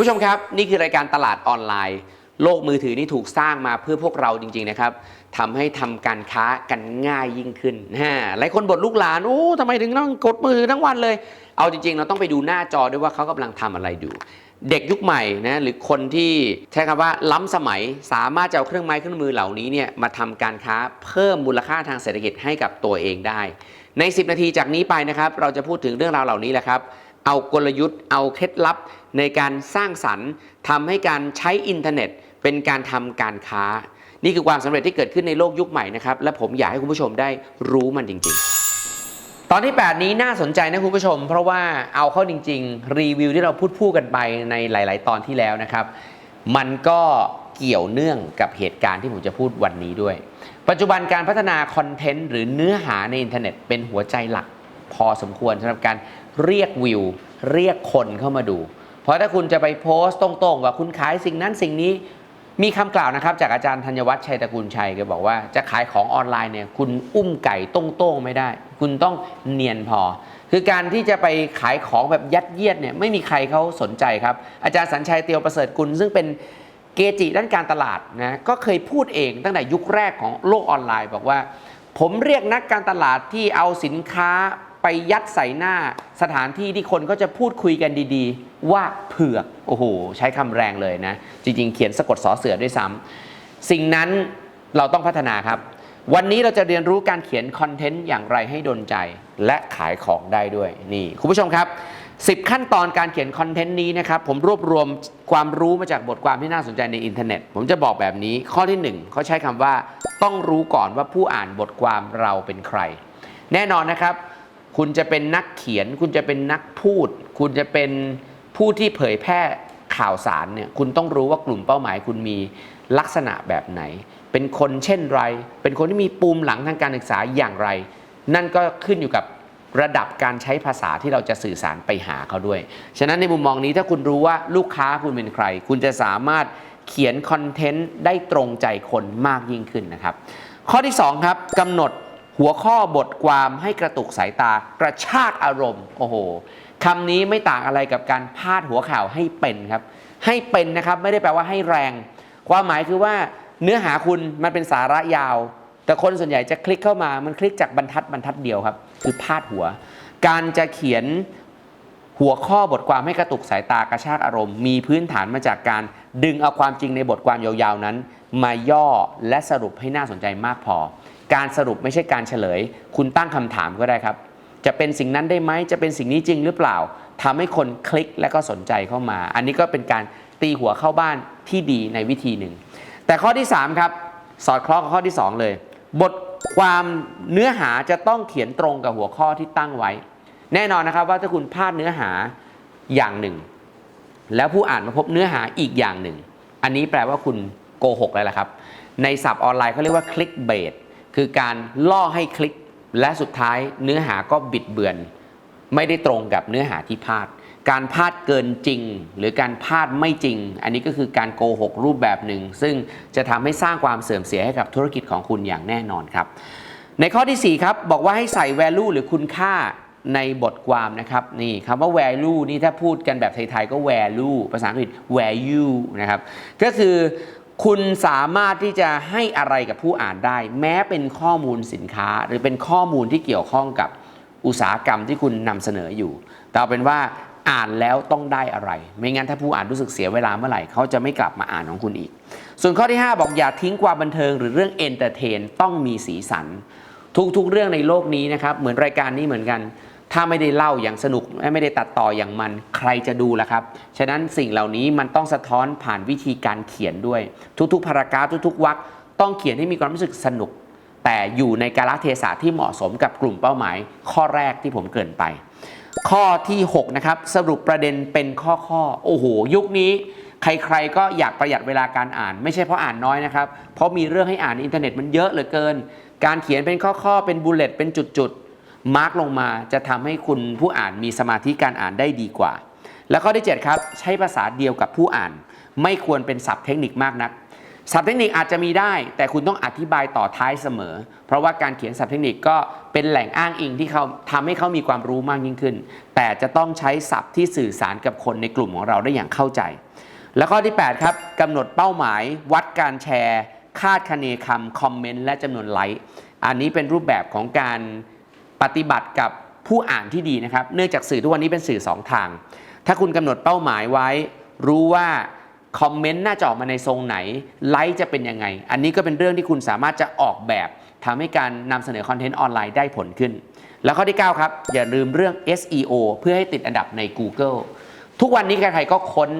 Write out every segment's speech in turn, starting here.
ผู้ชมครับ นี่คือรายการตลาดออนไลน์ โลกมือถือนี่ถูกสร้างมาเพื่อพวกเราจริงๆนะครับทำให้ทำการค้ากันง่ายยิ่งขึ้นนะหลายคนบ่นลูกหลานโอ้ทำไมถึงต้องกดมือถือทั้งวันเลย เอาจริง ๆ เราต้องไปดูหน้าจอด้วยว่าเขากำลังทำอะไรอยู่เด็กยุคใหม่นะหรือคนที่ใช้คำว่าล้ำสมัยสามารถจะเอาเครื่องไม้เครื่องมือเหล่านี้เนี่ยมาทำการค้าเพิ่มมูลค่าทางเศรษฐกิจให้กับตัวเองได้ ใน 10 นาทีจากนี้ไปนะครับ เราจะพูดถึงเรื่องราวเหล่านี้แหละครับ เอากลยุทธ์ เอาเคล็ดลับในการสร้างสรรค์ทำให้การใช้อินเทอร์เน็ต เป็นการทำการค้า นี่คือความสำเร็จที่เกิดขึ้นในโลกยุคใหม่นะครับ และผมอยากให้คุณผู้ชมได้รู้มันจริง ๆ ตอนที่ 8 นี้น่าสนใจนะคุณผู้ชม เพราะว่าเอาเข้าจริง ๆ รีวิวที่เราพูดพูดกันไปในหลาย ๆ ตอนที่แล้วนะครับ มันก็เกี่ยวเนื่องกับเหตุการณ์ที่ผมจะพูดวันนี้ด้วย ปัจจุบันการพัฒนาคอนเทนต์หรือเนื้อหาในอินเทอร์เน็ตเป็นหัวใจหลักพอสมควรสำหรับการ เรียกวิว เรียกคนเข้ามาดู เพราะถ้าคุณจะไปโพสต์ตรงๆ ว่าคุณขายสิ่งนั้นสิ่งนี้มีคำกล่าวนะครับ จากอาจารย์ธัญวัฒน์ชัยตระกูลชัยแกบอกว่าจะขายของออนไลน์เนี่ยคุณอุ้มไก่ต้งๆไม่ได้ คุณต้องเนียนพอ คือการที่จะไปขายของแบบยัดเยียดเนี่ยไม่มีใครเขาสนใจครับ อาจารย์สัญชัยเตียวประเสริฐกุลซึ่งเป็นเกจิด้านการตลาดนะก็เคยพูดเองตั้งแต่ยุคแรกของโลกออนไลน์ บอกว่า ผมเรียกนักการตลาดที่เอาสินค้า ไปยัดใส่หน้าสถานที่ที่คนก็จะพูดคุยกันดีๆ ว่าเผือกโอ้โหใช้คำแรงเลยนะ จริงๆ เขียนสะกดสอเสือด้วยซ้ำสิ่งนั้นเราต้องพัฒนาครับ วันนี้เราจะเรียนรู้การเขียนคอนเทนต์อย่างไรให้ดนใจ และขายของได้ด้วยนี่คุณผู้ชมครับ10 ขั้นตอนการเขียนคอนเทนต์นี้นะครับผมรวบรวมความรู้มาจากบทความที่น่าสนใจในอินเทอร์เน็ต ผมจะบอกแบบนี้ข้อที่ 1เขาใช้คำว่า ต้องรู้ก่อนว่าผู้อ่านบทความเราเป็นใคร แน่นอนนะครับ คุณจะเป็นนักเขียน คุณจะเป็นนักพูด คุณจะเป็นผู้ที่เผยแพร่ข่าวสารเนี่ยคุณต้องรู้ว่ากลุ่มเป้าหมาย คุณมีลักษณะแบบไหน เป็นคนเช่นไร เป็นคนที่มีปูมหลังทางการศึกษาอย่างไร นั่นก็ขึ้นอยู่กับระดับการใช้ภาษาที่เราจะสื่อสารไปหาเขาด้วย ฉะนั้นในมุมมองนี้ถ้าคุณรู้ว่าลูกค้าคุณเป็นใคร คุณจะสามารถเขียนคอนเทนต์ได้ตรงใจคนมากยิ่งขึ้นนะครับ ข้อที่ 2 ครับกำหนด หัวข้อบทความให้กระตุกสายตากระชากอารมณ์โอ้โหคำนี้ไม่ต่างอะไรกับการพาดหัวข่าวให้เป็นครับ ให้เป็นนะครับไม่ได้แปลว่าให้แรง ความหมายคือว่าเนื้อหาคุณมันเป็นสาระยาว แต่คนส่วนใหญ่จะคลิกเข้ามามันคลิกจากบรรทัดบรรทัดเดียวครับ คือพาดหัว การจะเขียนหัวข้อบทความให้กระตุกสายตากระชากอารมณ์ มีพื้นฐานมาจากการดึงเอาความจริงในบทความยาวๆนั้น มาย่อและสรุปให้น่าสนใจมากพอ การสรุปไม่ใช่การเฉลย คุณตั้งคำถามก็ได้ครับ จะเป็นสิ่งนั้นได้ไหมจะเป็นสิ่งนี้จริงหรือเปล่าทำให้คนคลิกและก็สนใจเข้ามา อันนี้ก็เป็นการตีหัวเข้าบ้านที่ดีในวิธีหนึ่ง แต่ข้อที่ 3 ครับ สอดคล้องกับข้อที่ 2 เลย บทความเนื้อหาจะต้องเขียนตรงกับหัวข้อที่ตั้งไว้ แน่นอนนะครับว่าถ้าคุณพลาดเนื้อหาอย่างหนึ่ง แล้วผู้อ่านมาพบเนื้อหาอีกอย่างหนึ่ง อันนี้แปลว่าคุณโกหกแล้วล่ะครับ ในศัพท์ออนไลน์เขาเรียกว่าคลิกเบส คือการล่อให้คลิก และสุดท้ายเนื้อหาก็บิดเบือน ไม่ได้ตรงกับเนื้อหาที่พาด การพาดเกินจริง หรือการพาดไม่จริง อันนี้ก็คือการโกหกรูปแบบหนึ่ง ซึ่งจะทำให้สร้างความเสื่อมเสียให้กับธุรกิจของคุณอย่างแน่นอนครับ ในข้อที่ 4 ครับ บอกว่าให้ใส่ value หรือคุณค่าในบทความนะครับนี่คำว่า value นี่ถ้าพูดกันแบบไทยๆก็ value ภาษาอังกฤษ value นะครับก็คือ คุณสามารถที่จะให้อะไรกับผู้อ่านได้ แม้เป็นข้อมูลสินค้า หรือเป็นข้อมูลที่เกี่ยวข้องกับอุตสาหกรรมที่คุณนำเสนออยู่ แต่เอาเป็นว่าอ่านแล้วต้องได้อะไร ไม่งั้นถ้าผู้อ่านรู้สึกเสียเวลาเมื่อไหร่เขาจะไม่กลับมาอ่านของคุณอีก ส่วนข้อที่ 5 บอกอย่าทิ้งความบันเทิงหรือเรื่องเอนเตอร์เทนต้องมีสีสัน ทุกๆ เรื่องในโลกนี้นะครับเหมือนรายการนี้เหมือนกัน ถ้าไม่ได้เล่าอย่างสนุกไม่ได้ตัดต่ออย่างมันใครจะดูล่ะครับ ฉะนั้นสิ่งเหล่านี้มันต้องสะท้อนผ่านวิธีการเขียนด้วย ทุกๆพารากราฟทุกๆวรรคต้องเขียนให้มีความรู้สึกสนุก แต่อยู่ในกาลเทศะที่เหมาะสมกับกลุ่มเป้าหมาย ข้อแรกที่ผมเกินไป ข้อที่6นะครับสรุปประเด็นเป็นข้อข้อโอ้โหยุคนี้ใครๆก็อยากประหยัดเวลาการอ่าน ไม่ใช่เพราะอ่านน้อยนะครับ เพราะมีเรื่องให้อ่านในอินเทอร์เน็ตมันเยอะเหลือเกิน การเขียนเป็นข้อๆเป็นบูลเลตเป็นจุดๆ มาร์กลงมาจะทำให้คุณผู้อ่านมีสมาธิการอ่านได้ดีกว่า แล้วข้อที่ 7 ครับ ใช้ภาษาเดียวกับผู้อ่าน ไม่ควรเป็นศัพท์เทคนิคมากนักศัพท์เทคนิคอาจจะมีได้ แต่คุณต้องอธิบายต่อท้ายเสมอ เพราะว่าการเขียนศัพท์เทคนิคก็เป็นแหล่งอ้างอิงที่เขาทำให้เขามีความรู้มากยิ่งขึ้น แต่จะต้องใช้ศัพท์ที่สื่อสารกับคนในกลุ่มของเราได้อย่างเข้าใจ แล้วข้อที่ 8 ครับกำหนดเป้าหมาย วัดการแชร์ คาดคะเนคำคอมเมนต์และจำนวนไลค์อันนี้เป็นรูปแบบของการ ปฏิบัติกับผู้อ่านที่ดีนะครับ เนื่องจากสื่อทุกวันนี้เป็นสื่อ 2 ทาง ถ้าคุณกำหนดเป้าหมายไว้ รู้ว่าคอมเมนต์น่าจะออกมาในทรงไหน ไลค์จะเป็นยังไง อันนี้ก็เป็นเรื่องที่คุณสามารถจะออกแบบทำให้การนำเสนอคอนเทนต์ออนไลน์ได้ผลขึ้น แล้วข้อที่ 9 ครับ อย่าลืมเรื่อง SEO เพื่อให้ติดอันดับใน Google ทุกวันนี้ใครๆก็ค้น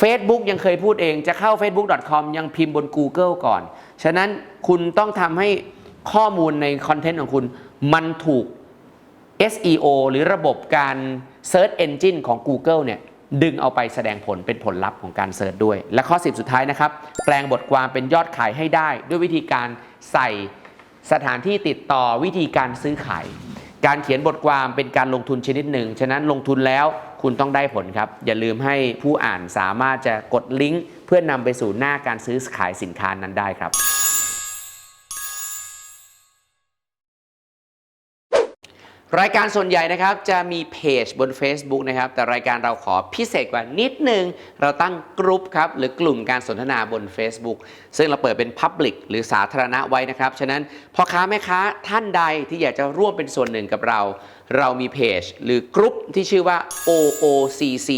Facebook ยังเคยพูดเองจะเข้า facebook.com ยังพิมพ์บน Google ก่อน ฉะนั้นคุณต้องทำให้ข้อมูลในคอนเทนต์ของคุณ มันถูก SEO หรือระบบการ Search Engine ของ Google เนี่ยดึงเอาไปแสดงผลเป็นผลลัพธ์ของการเสิร์ชด้วย และข้อ 10 สุดท้ายนะครับ แปลงบทความเป็นยอดขายให้ได้ ด้วยวิธีการใส่สถานที่ติดต่อวิธีการซื้อขาย การเขียนบทความเป็นการลงทุนชนิดหนึ่ง ฉะนั้นลงทุนแล้วคุณต้องได้ผลครับ อย่าลืมให้ผู้อ่านสามารถจะกดลิงก์เพื่อนนำไปสู่หน้าการซื้อขายสินค้านั้นได้ครับ รายการส่วนใหญ่นะครับจะมีเพจบน Facebook นะครับ แต่รายการเราขอพิเศษกว่านิดนึง เราตั้งกลุ่มครับ หรือกลุ่มการสนทนาบน Facebook ซึ่งเราเปิดเป็น Public หรือสาธารณะไว้นะครับ ฉะนั้นพ่อค้าแม่ค้าท่านใดที่อยากจะร่วมเป็นส่วนหนึ่งกับเรา เรามีเพจ หรือกลุ่มที่ชื่อว่า OOCC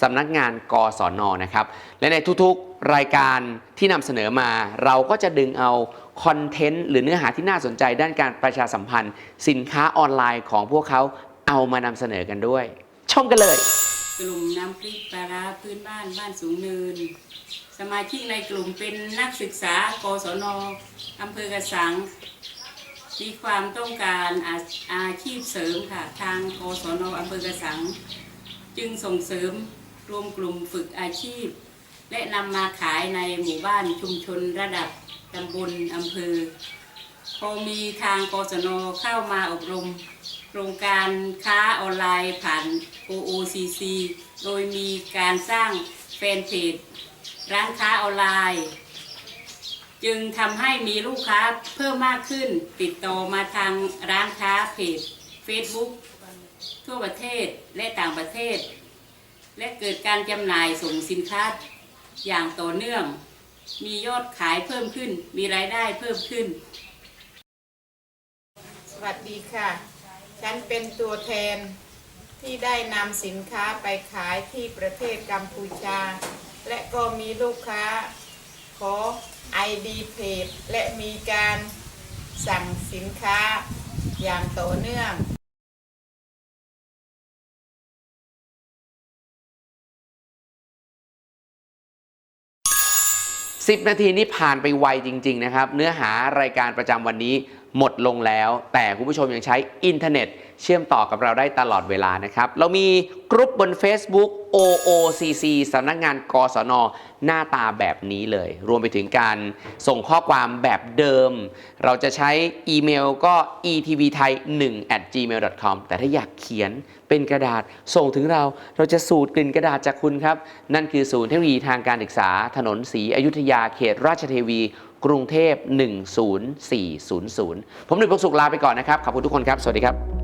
สำนักงานกศนนะครับ และในทุกๆรายการที่นำเสนอมา เราก็จะดึงเอา คอนเทนต์หรือเนื้อหาที่น่าสนใจด้านการประชาสัมพันธ์ สินค้าออนไลน์ของพวกเขาเอามานำเสนอกันด้วย ชมกันเลย กลุ่มน้ำพริกปลาร้าพื้นบ้านบ้านสูงเนิน สมาชิกในกลุ่มเป็นนักศึกษากศนอำเภอกระสัง มีความต้องการอาอาชีพเสริมค่ะ ทางกศนอำเภอกระสัง จึงส่งเสริมรวมกลุ่มฝึกอาชีพ และนำมาขายในหมู่บ้านชุมชนระดับ ตำบลอำเภอ พอมีทางกศนเข้ามาอบรม โครงการค้าออนไลน์ผ่าน OOCC โดยมีการสร้างแฟนเพจร้านค้าออนไลน์ จึงทำให้มีลูกค้าเพิ่มมากขึ้น ติดต่อมาทางร้านค้าเพจ Facebook ทั่วประเทศและต่างประเทศ และเกิดการจำหน่ายส่งสินค้าอย่างต่อเนื่อง มียอดขายเพิ่มขึ้น มีรายได้เพิ่มขึ้น สวัสดีค่ะ ฉันเป็นตัวแทนที่ได้นำสินค้าไปขายที่ประเทศกัมพูชา และก็มีลูกค้าขอ ID เพจและมีการสั่งสินค้าอย่างต่อเนื่อง 10 นาทีนี้ผ่านไปไวจริง ๆ นะครับ เนื้อหารายการประจำวันนี้ หมดลงแล้ว แต่คุณผู้ชมยังใช้อินเทอร์เน็ต เชื่อมต่อกับเราได้ตลอดเวลานะครับ เรามีกลุ่มบน Facebook OOCC สำนักงานกศน หน้าตาแบบนี้เลย รวมไปถึงการส่งข้อความแบบเดิม เราจะใช้อีเมลก็ etvthai1 at gmail.com แต่ถ้าอยากเขียนเป็นกระดาษส่งถึงเรา เราจะสูตรกลิ่นกระดาษจากคุณครับ นั่นคือศูนย์เทคโนโลยีทางการศึกษา ถนนศรีอยุธยาเขตราชเทวี กรุงเทพ 10400ผมหนุ่ยพกสุขลาไปก่อนนะครับ ขอบคุณทุกคนครับ สวัสดีครับ